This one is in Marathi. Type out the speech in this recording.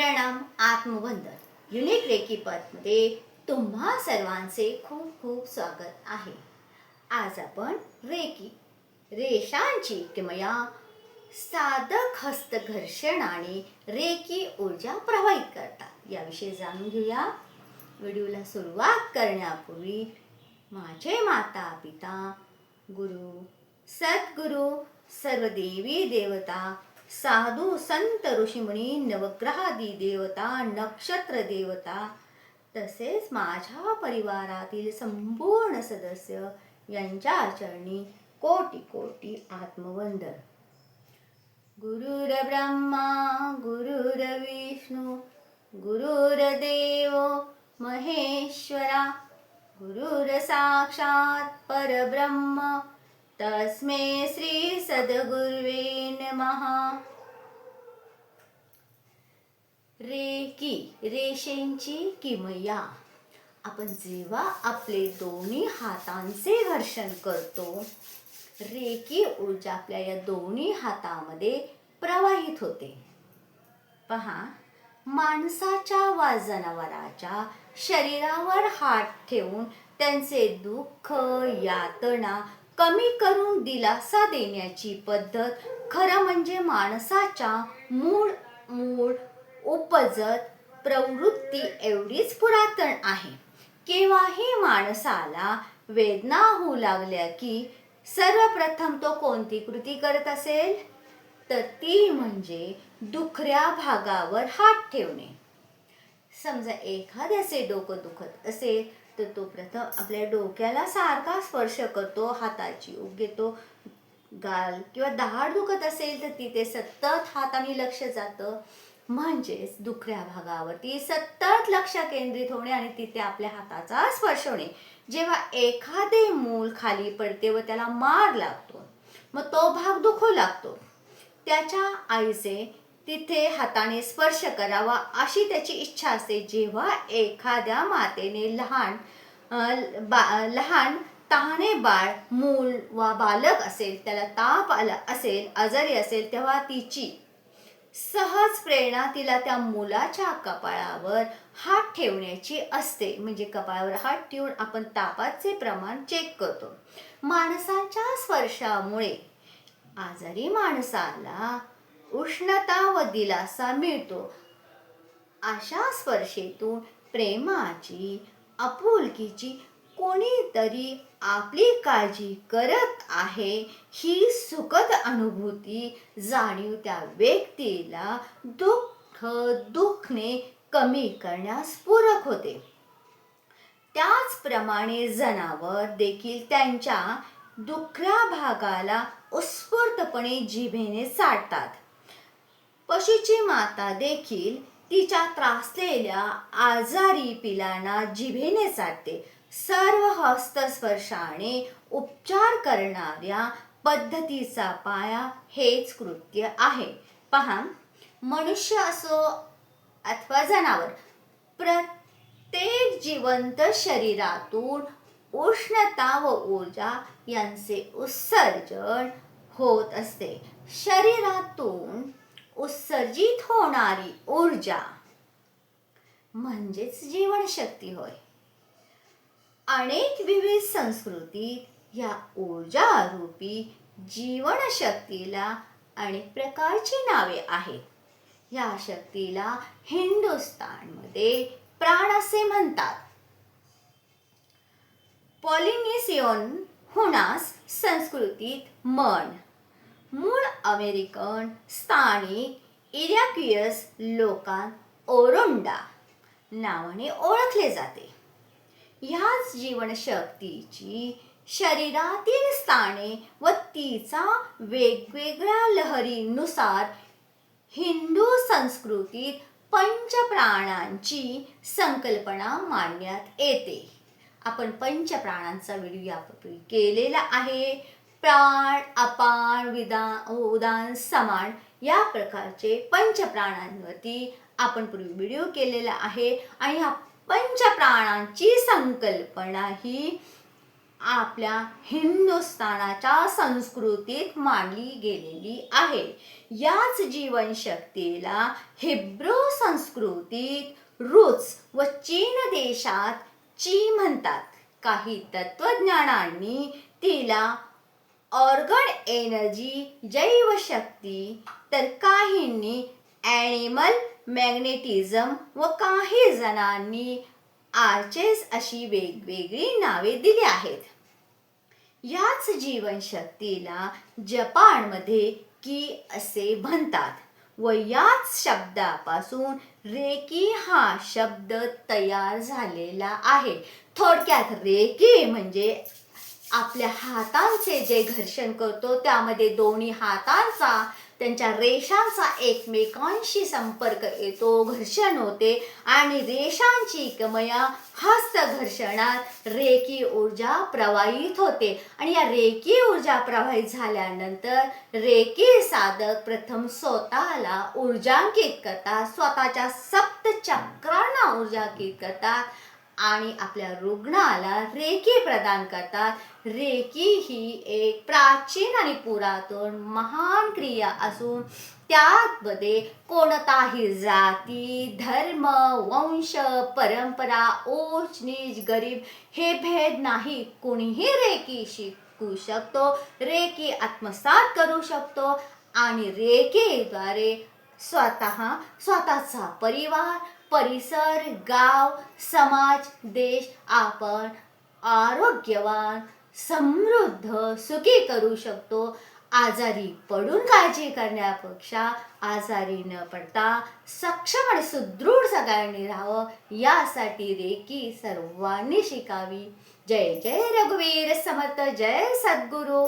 प्रणाम आत्मबंधन युनिक रेकी पदमध्ये तुम्हा सर्वांचे खूप खूप स्वागत आहे. आज आपण रेकी रेषांची किमया साधक हस्तघर्षणाने रेकी ऊर्जा प्रवाहित करतात. याविषयी जाणून घेऊया. व्हिडिओला सुरुवात करण्यापूर्वी माझे माता पिता गुरु सद्गुरु सर्व देवी देवता साधू संत ऋषीमुनी नवग्रहादी देवता नक्षत्र देवता तसेच माझ्या परिवारातील संपूर्ण सदस्य यांच्या चरणी कोटी कोटी आत्मवंदन. गुरुर ब्रह्मा गुरुर विष्णू गुरुर्देव महेश्वरा गुरुर साक्षात परब्रह्म तस्मै श्री सद्गुर्वे नमः. रेकी रेषेंची किमया. आपण जेव्हा आपले दोन्ही हातांचे घर्षण करतो रेकी ऊर्जा आपल्या या दोन्ही हातामध्ये प्रवाहित होते. पहा माणसाच्या वा जनावराच्या शरीरावर हात ठेवून त्यांचे दुःख यातना कमी करून दिलासा देण्याची पद्धत खरं म्हणजे माणसाच्या मूळ मूळ उपजत प्रवृत्ती एवढीच पुरातन आहे. केव्हाही माणसाला वेदना होऊ लागल्या की सर्वप्रथम तो कोणती कृती करत असेल? तर ती म्हणजे दुखऱ्या भागावर हात ठेवणे. समजा एखाद्याचे डोकं दुखत असेल तर तो प्रथम आपल्या डोक्याला सारखा स्पर्श करतो हाताची उग घेतो गाल किंवा दहाड दुखत असेल तर तिथे सतत हाताने लक्ष जातं. म्हणजेच दुखऱ्या भागावरती सतत लक्ष केंद्रित होणे आणि तिथे आपल्या हाताचा स्पर्श होणे. जेव्हा एखादे मूल खाली पडते व त्याला मार लागतो मग तो भाग दुखू लागतो. त्याच्या आईचे तिथे हाताने स्पर्श करावा अशी त्याची इच्छा असते. जेव्हा एखाद्या मातेने लहान बा लहान तहाने बाळ मूल वा बालक असेल त्याला ताप आला असेल आजारी असेल तेव्हा तिची सहज प्रेरणा तिला त्या मुलाच्या कपाळावर हात ठेवण्याची असते. म्हणजे कपाळावर हात ठेवून आपण तापाचे प्रमाण चेक करतो. माणसाच्या स्पर्शामुळे आजारी माणसाला उष्णता व दिलासा मिळतो. अशा स्पर्शेतून प्रेमाची आपुलकीची कोणीतरी आपली काळजी करत आहे ही सुखद अनुभूती जाणीव त्या व्यक्तीला दुःख दुखणे कमी करण्यास पूरक होते. त्याचप्रमाणे जनावर देखील त्यांच्या दुखऱ्या भागाला उत्स्फूर्तपणे जिभेने चाटतात पशुची माता देखील तिच्या त्रासलेल्या आजारी पिलांना जिभेने चाटते सर्व हस्तस्पर्शाने उपचार करणाऱ्या पद्धतीचा पाया हेच कृत्य आहे. पहा मनुष्य असो अथवा जनावर प्रत्येक जिवंत शरीरातून उष्णता व ऊर्जा यांचे उत्सर्जन होत असते. शरीरातून उत्सर्जित होणारी ऊर्जा म्हणजेच जीवनशक्ती होय. अनेक विविध संस्कृतीत या ऊर्जा रूपी जीवनशक्तीला अनेक प्रकारची नावे आहेत. या शक्तीला हिंदुस्तानमध्ये प्राण असे म्हणतात. पॉलिनिसियन हुनास संस्कृतीत मन मूळ अमेरिकन स्थानिक इराकियस लोकांत ओरोंडा नावाने ओळखले जाते. ह्याच जीवनशक्तीची शरीरातील स्थाने व तिचा वेगवेगळ्या लहरीनुसार हिंदू संस्कृतीत पंचप्राणांची संकल्पना मांडण्यात येते. आपण पंचप्राणांचा व्हिडिओ यापूर्वी केलेला आहे. प्राण अपान विदान उदान समान या प्रकारचे पंचप्राणांवरती आपण पूर्वी व्हिडिओ केलेला आहे. आणि या पंचप्राणांची संकल्पना ही आपल्या हिंदुस्थानाच्या संस्कृतीत मांडली गेलेली आहे. याच जीवनशक्तीला हिब्रू संस्कृतीत रुच व चीन देशात ची म्हणतात. काही तत्वज्ञानांनी तिला ऑर्गन एनर्जी जैवशक्ती तर काहींनी ॲनिमल मॅग्नेटिझम व काही जणांनी आर्चेस अशी वेगवेगळी नावे दिली आहेत. याच जीवनशक्तीला जपानमध्ये की असे म्हणतात व याच शब्दापासून रेकी हा शब्द तयार झालेला आहे. थोडक्यात रेकी म्हणजे आपल्या हातांचे जे घर्षण करतो त्यामध्ये दोन्ही हातांचा त्यांच्या रेषांचा एकमेकांशी संपर्क येतो घर्षण होते आणि रेषांची कमया हस्त घर्षणात रेकी ऊर्जा प्रवाहित होते. आणि या रेकी ऊर्जा प्रवाहित झाल्यानंतर रेकी साधक प्रथम स्वतःला ऊर्जांकित करतात स्वतःच्या सप्त चक्रांना ऊर्जांकित करतात आणि आपल्या रुग्णाला रेकी प्रदान करतात. रेकी ही एक प्राचीन आणि पुरातन महान क्रिया असून त्यामध्ये कोणताही जाती धर्म वंश परंपरा ओच नीच गरीब हे भेद नाही. कुणीही रेकी शिकू शकतो रेकी आत्मसात करू शकतो आणि रेकीद्वारे स्वतः स्वतःचा परिवार परिसर गाव समाज देश आपण आरोग्यवान समृद्ध सुखी करू शकतो. आजारी पडून काळजी करण्यापेक्षा आजारी न पडता सक्षम आणि सुदृढ सगळ्यांनी राहावं यासाठी रेकी सर्वांनी शिकावी. जय जय रघुवीर समर्थ जय सद्गुरू.